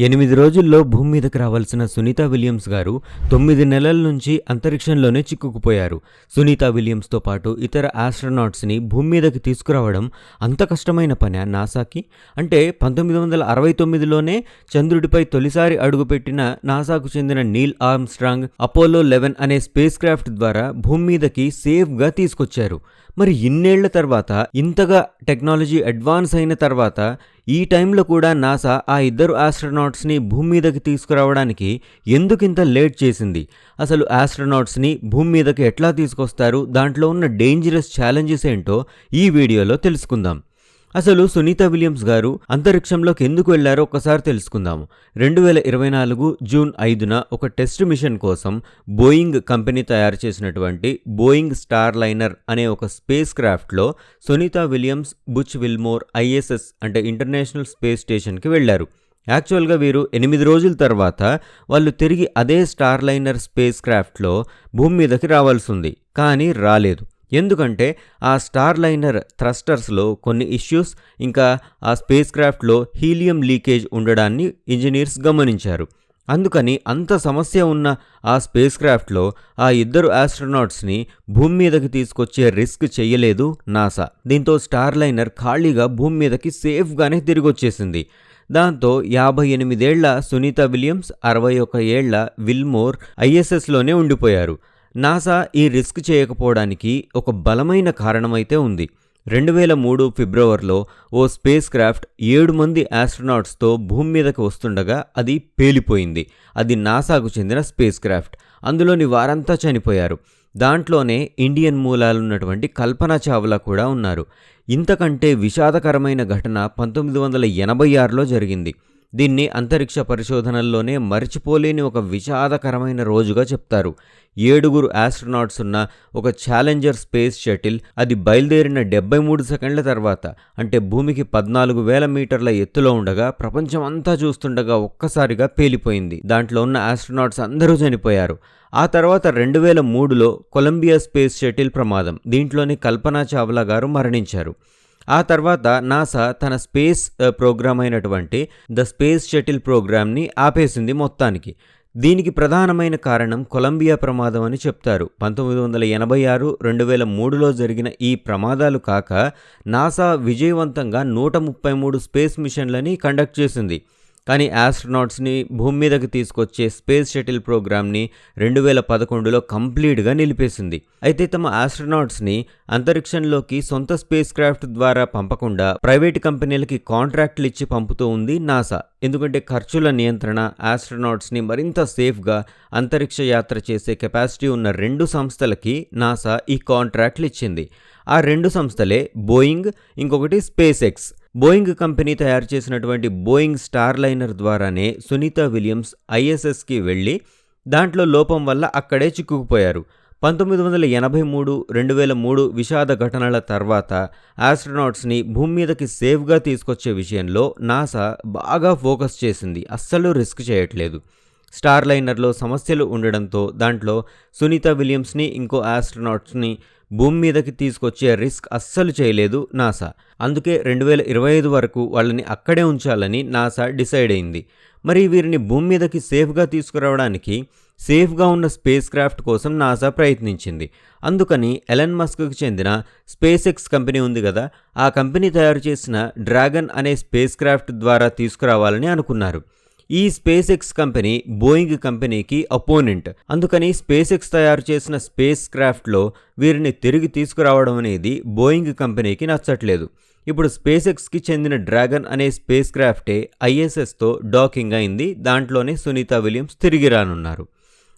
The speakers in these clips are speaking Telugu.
ఎనిమిది రోజుల్లో భూమి మీదకి రావాల్సిన సునీత విలియమ్స్ గారు తొమ్మిది నెలల నుంచి అంతరిక్షంలోనే చిక్కుకుపోయారు. సునీత విలియమ్స్తో పాటు ఇతర ఆస్ట్రోనాట్స్ని భూమి మీదకి తీసుకురావడం అంత కష్టమైన పని నాసాకి? అంటే పంతొమ్మిది వందల అరవై తొమ్మిదిలోనే చంద్రుడిపై తొలిసారి అడుగుపెట్టిన నాసాకు చెందిన నీల్ ఆర్మ్స్ట్రాంగ్ అపోలో లెవెన్ అనే స్పేస్ క్రాఫ్ట్ ద్వారా భూమి మీదకి సేఫ్గా తీసుకొచ్చారు. మరి ఇన్నేళ్ళ తర్వాత ఇంతగా టెక్నాలజీ అడ్వాన్స్ అయిన తర్వాత ఈ టైంలో కూడా నాసా ఆ ఇద్దరు ఆస్ట్రోనాట్స్ని భూమి మీదకి తీసుకురావడానికి ఎందుకింత లేట్ చేసింది? అసలు ఆస్ట్రోనాట్స్ని భూమి మీదకి ఎట్లా తీసుకొస్తారు? దాంట్లో ఉన్న డేంజరస్ ఛాలెంజెస్ ఏంటో ఈ వీడియోలో తెలుసుకుందాం. అసలు సునీత విలియమ్స్ గారు అంతరిక్షంలోకి ఎందుకు వెళ్ళారో ఒకసారి తెలుసుకుందాము. రెండు వేల ఇరవై నాలుగు జూన్ ఐదున ఒక టెస్ట్ మిషన్ కోసం బోయింగ్ కంపెనీ తయారు చేసినటువంటి బోయింగ్ స్టార్ లైనర్ అనే ఒక space క్రాఫ్ట్లో Sunita Williams Butch Wilmore ISS అంటే ఇంటర్నేషనల్ స్పేస్ స్టేషన్కి వెళ్ళారు యాక్చువల్గా వీరు ఎనిమిది రోజుల తర్వాత వాళ్ళు తిరిగి అదే స్టార్ లైనర్ స్పేస్ క్రాఫ్ట్లో భూమి మీదకి రావాల్సి ఉంది కానీ రాలేదు. ఎందుకంటే ఆ స్టార్ లైనర్ థ్రస్టర్స్లో కొన్ని ఇష్యూస్ ఇంకా ఆ స్పేస్ క్రాఫ్ట్లో హీలియం లీకేజ్ ఉండడాన్ని ఇంజనీర్స్ గమనించారు. అందుకని అంత సమస్య ఉన్న ఆ స్పేస్ క్రాఫ్ట్లో ఆ ఇద్దరు ఆస్ట్రోనాట్స్ని భూమి మీదకి తీసుకొచ్చే రిస్క్ చెయ్యలేదు నాసా. దీంతో స్టార్ లైనర్ ఖాళీగా భూమి మీదకి సేఫ్గానే తిరిగొచ్చేసింది. దాంతో యాభై ఎనిమిదేళ్ళ సునీత విలియమ్స్ అరవై ఒక ఏళ్ళ విల్మోర్ ఐఎస్ఎస్లోనే ఉండిపోయారు. నాసా ఈ రిస్క్ చేయకపోవడానికి ఒక బలమైన కారణమైతే ఉంది. రెండు వేల మూడు ఫిబ్రవరిలో ఓ స్పేస్ క్రాఫ్ట్ ఏడు మంది ఆస్ట్రోనాట్స్తో భూమి మీదకి వస్తుండగా అది పేలిపోయింది. అది నాసాకు చెందిన స్పేస్ క్రాఫ్ట్ అందులోని వారంతా చనిపోయారు. దాంట్లోనే ఇండియన్ మూలాలున్నటువంటి కల్పన చావ్లా కూడా ఉన్నారు. ఇంతకంటే విషాదకరమైన ఘటన పంతొమ్మిది వందల ఎనభై ఆరులో జరిగింది. దీన్ని అంతరిక్ష పరిశోధనల్లోనే మర్చిపోలేని ఒక విషాదకరమైన రోజుగా చెప్తారు. ఏడుగురు ఆస్ట్రోనాట్స్ ఉన్న ఒక ఛాలెంజర్ స్పేస్ షటిల్ అది బయలుదేరిన డెబ్బై మూడు సెకండ్ల తర్వాత అంటే భూమికి పద్నాలుగు వేల మీటర్ల ఎత్తులో ఉండగా ప్రపంచం అంతా చూస్తుండగా ఒక్కసారిగా పేలిపోయింది. దాంట్లో ఉన్న ఆస్ట్రోనాట్స్ అందరూ చనిపోయారు. ఆ తర్వాత రెండు వేల మూడులో కొలంబియా స్పేస్ షటిల్ ప్రమాదం. దీంట్లోని కల్పనా చావ్లా గారు మరణించారు. ఆ తర్వాత నాసా తన స్పేస్ ప్రోగ్రామ్ అయినటువంటి ద స్పేస్ షటిల్ ప్రోగ్రామ్ని ఆపేసింది మొత్తానికి. దీనికి ప్రధానమైన కారణం కొలంబియా ప్రమాదం అని చెప్తారు. పంతొమ్మిది వందల ఎనభై ఆరు రెండు వేల మూడులో జరిగిన ఈ ప్రమాదాలు కాక నాసా విజయవంతంగా నూట ముప్పై మూడు స్పేస్ మిషన్లని కండక్ట్ చేసింది. కానీ ఆస్ట్రోనాట్స్ని భూమి మీదకి తీసుకొచ్చే స్పేస్ షటిల్ ప్రోగ్రామ్ని రెండు వేల పదకొండులో కంప్లీట్గా నిలిపేసింది. అయితే తమ ఆస్ట్రనాట్స్ని అంతరిక్షంలోకి సొంత స్పేస్ క్రాఫ్ట్ ద్వారా పంపకుండా ప్రైవేట్ కంపెనీలకి కాంట్రాక్ట్లు ఇచ్చి పంపుతూ ఉంది నాసా. ఎందుకంటే ఖర్చుల నియంత్రణ ఆస్ట్రోనాట్స్ని మరింత సేఫ్గా అంతరిక్ష యాత్ర చేసే కెపాసిటీ ఉన్న రెండు సంస్థలకి నాసా ఈ కాంట్రాక్ట్లు ఇచ్చింది. ఆ రెండు సంస్థలే బోయింగ్ ఇంకొకటి స్పేస్ ఎక్స్ బోయింగ్ కంపెనీ తయారు చేసినటువంటి బోయింగ్ స్టార్ లైనర్ ద్వారానే సునీత విలియమ్స్ ఐఎస్ఎస్కి వెళ్ళి దాంట్లో లోపం వల్ల అక్కడే చిక్కుకుపోయారు. పంతొమ్మిది వందల ఎనభై మూడు రెండు వేల మూడు విషాద ఘటనల తర్వాత ఆస్ట్రోనాట్స్ని భూమి మీదకి సేఫ్గా తీసుకొచ్చే విషయంలో నాసా బాగా ఫోకస్ చేసింది. అస్సలు రిస్క్ చేయట్లేదు. స్టార్ లైనర్లో సమస్యలు ఉండడంతో దాంట్లో సునీత విలియమ్స్ని ఇంకో ఆస్ట్రోనాట్స్ని భూమి మీదకి తీసుకొచ్చే రిస్క్ అస్సలు చేయలేదు నాసా. అందుకే రెండు వేల ఇరవై ఐదు వరకు వాళ్ళని అక్కడే ఉంచాలని నాసా డిసైడ్ అయింది. మరి వీరిని భూమి మీదకి సేఫ్గా తీసుకురావడానికి సేఫ్గా ఉన్న స్పేస్ క్రాఫ్ట్ కోసం నాసా ప్రయత్నించింది. అందుకని ఎలన్ మస్క్కి చెందిన స్పేస్ ఎక్స్ కంపెనీ ఉంది కదా ఆ కంపెనీ తయారు చేసిన డ్రాగన్ అనే స్పేస్ క్రాఫ్ట్ ద్వారా తీసుకురావాలని అనుకున్నారు. ఈ స్పేస్ ఎక్స్ కంపెనీ బోయింగ్ కంపెనీకి అపోనెంట్. అందుకని స్పేస్ ఎక్స్ తయారు చేసిన స్పేస్ క్రాఫ్ట్లో వీరిని తిరిగి తీసుకురావడం అనేది బోయింగ్ కంపెనీకి నచ్చట్లేదు. ఇప్పుడు స్పేస్ ఎక్స్కి చెందిన డ్రాగన్ అనే స్పేస్ క్రాఫ్టే ఐఎస్ఎస్తో డాకింగ్ అయింది. దాంట్లోనే సునీత విలియమ్స్ తిరిగి రానున్నారు.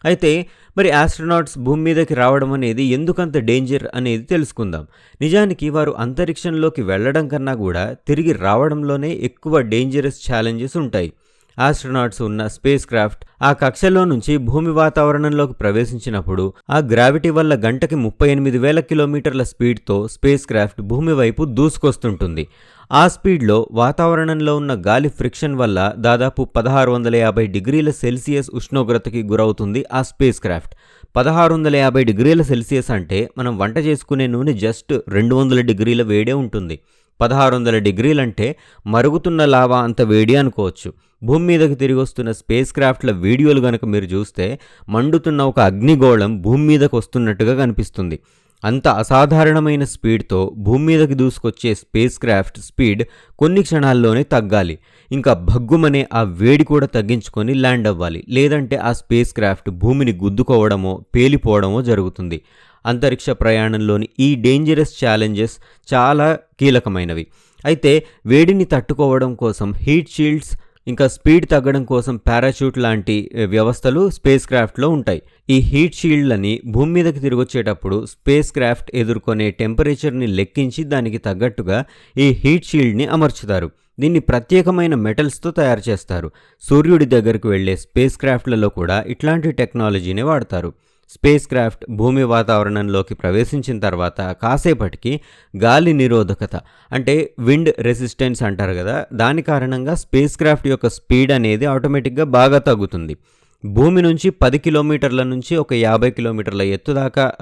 అయితే మరి ఆస్ట్రోనాట్స్ భూమి మీదకి రావడం అనేది ఎందుకంత డేంజర్ అనేది తెలుసుకుందాం. నిజానికి వారు అంతరిక్షంలోకి వెళ్ళడం కన్నా కూడా తిరిగి రావడంలోనే ఎక్కువ డేంజరస్ ఛాలెంజెస్ ఉంటాయి. ఆస్ట్రోనాట్స్ ఉన్న స్పేస్ క్రాఫ్ట్ ఆ కక్షలో నుంచి భూమి వాతావరణంలోకి ప్రవేశించినప్పుడు ఆ గ్రావిటీ వల్ల గంటకి ముప్పై ఎనిమిది వేల కిలోమీటర్ల స్పీడ్తో స్పేస్ క్రాఫ్ట్ భూమి వైపు దూసుకొస్తుంటుంది. ఆ స్పీడ్లో వాతావరణంలో ఉన్న గాలి ఫ్రిక్షన్ వల్ల దాదాపు పదహారు వందల యాభై డిగ్రీల సెల్సియస్ ఉష్ణోగ్రతకి గురవుతుంది ఆ స్పేస్ క్రాఫ్ట్ పదహారు వందల యాభై డిగ్రీల సెల్సియస్ అంటే మనం వంట చేసుకునే నూనె జస్ట్ రెండు వందల డిగ్రీల వేడే ఉంటుంది. పదహారు వందల డిగ్రీలంటే మరుగుతున్న లావా అంత వేడి అనుకోవచ్చు. భూమి మీదకి తిరిగి వస్తున్న స్పేస్ క్రాఫ్ట్ల వీడియోలు గనక మీరు చూస్తే మండుతున్న ఒక అగ్నిగోళం భూమి మీదకు వస్తున్నట్టుగా కనిపిస్తుంది. అంత అసాధారణమైన స్పీడ్తో భూమి మీదకి దూసుకొచ్చే స్పేస్ క్రాఫ్ట్ స్పీడ్ కొన్ని క్షణాల్లోనే తగ్గాలి. ఇంకా భగ్గుమనే ఆ వేడి కూడా తగ్గించుకొని ల్యాండ్ అవ్వాలి. లేదంటే ఆ స్పేస్ క్రాఫ్ట్ భూమిని గుద్దుకోవడమో పేలిపోవడమో జరుగుతుంది. అంతరిక్ష ప్రయాణంలోని ఈ డేంజరస్ ఛాలెంజెస్ చాలా కీలకమైనవి. అయితే వేడిని తట్టుకోవడం కోసం హీట్ షీల్డ్స్ ఇంకా స్పీడ్ తగ్గడం కోసం పారాచూట్ లాంటి వ్యవస్థలు స్పేస్ క్రాఫ్ట్లో ఉంటాయి. ఈ హీట్ షీల్డ్లని భూమి మీదకి తిరిగొచ్చేటప్పుడు స్పేస్ క్రాఫ్ట్ ఎదుర్కొనే టెంపరేచర్ని లెక్కించి దానికి తగ్గట్టుగా ఈ హీట్ షీల్డ్ని అమర్చుతారు. దీన్ని ప్రత్యేకమైన మెటల్స్తో తయారు చేస్తారు. సూర్యుడి దగ్గరకు వెళ్ళే స్పేస్ క్రాఫ్ట్లలో కూడా ఇట్లాంటి టెక్నాలజీని వాడతారు. స్పేస్ క్రాఫ్ట్ భూమి వాతావరణంలోకి ప్రవేశించిన తర్వాత కాసేపటికి గాలి నిరోధకత అంటే విండ్ రెసిస్టెన్స్ అంటారు కదా దాని కారణంగా స్పేస్ క్రాఫ్ట్ యొక్క స్పీడ్ అనేది ఆటోమేటిక్గా బాగా తగ్గుతుంది. భూమి నుంచి పది కిలోమీటర్ల నుంచి ఒక యాభై కిలోమీటర్ల ఎత్తు దాకా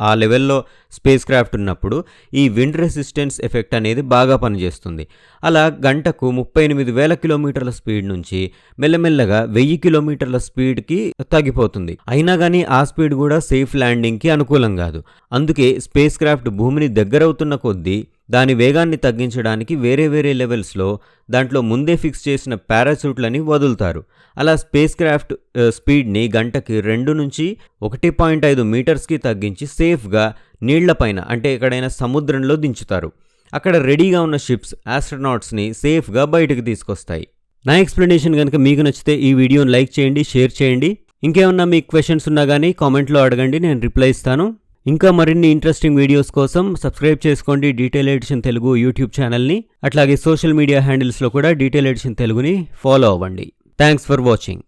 ఆ, లెవెల్లో స్పేస్ క్రాఫ్ట్ ఉన్నప్పుడు ఈ విండ్ రెసిస్టెన్స్ ఎఫెక్ట్ అనేది బాగా పనిచేస్తుంది. అలా గంటకు ముప్పై ఎనిమిది వేల కిలోమీటర్ల స్పీడ్ నుంచి మెల్లమెల్లగా వెయ్యి కిలోమీటర్ల స్పీడ్కి తగ్గిపోతుంది. అయినా కానీ ఆ స్పీడ్ కూడా సేఫ్ ల్యాండింగ్కి అనుకూలం కాదు. అందుకే స్పేస్ క్రాఫ్ట్ భూమిని దగ్గరవుతున్న కొద్దీ దాని వేగాన్ని తగ్గించడానికి వేరే వేరే లెవెల్స్లో దాంట్లో ముందే ఫిక్స్ చేసిన పారాచూట్లని వదులుతారు. అలా స్పేస్ క్రాఫ్ట్ స్పీడ్ని గంటకి రెండు నుంచి ఒకటి పాయింట్ ఐదు మీటర్స్కి తగ్గించి సేఫ్గా నీళ్ళపైన అంటే ఎక్కడైనా సముద్రంలో దించుతారు. అక్కడ రెడీగా ఉన్న షిప్స్ ఆస్ట్రనాట్స్ని సేఫ్గా బయటకు తీసుకొస్తాయి. నా ఎక్స్ప్లెనేషన్ కనుక మీకు నచ్చితే ఈ వీడియోని లైక్ చేయండి షేర్ చేయండి. ఇంకేమన్నా మీకు క్వశ్చన్స్ ఉన్నా కానీ కామెంట్లో అడగండి నేను రిప్లై ఇస్తాను. ఇంకా మరిన్ని ఇంట్రెస్టింగ్ వీడియోస్ కోసం సబ్స్క్రైబ్ చేసుకోండి డీటెయిల్ ఎడిషన్ తెలుగు యూట్యూబ్ ఛానల్ని అట్లాగే సోషల్ మీడియా హ్యాండిల్స్లో కూడా డీటెయిల్ ఎడిషన్ తెలుగుని ఫాలో అవ్వండి. Thanks for watching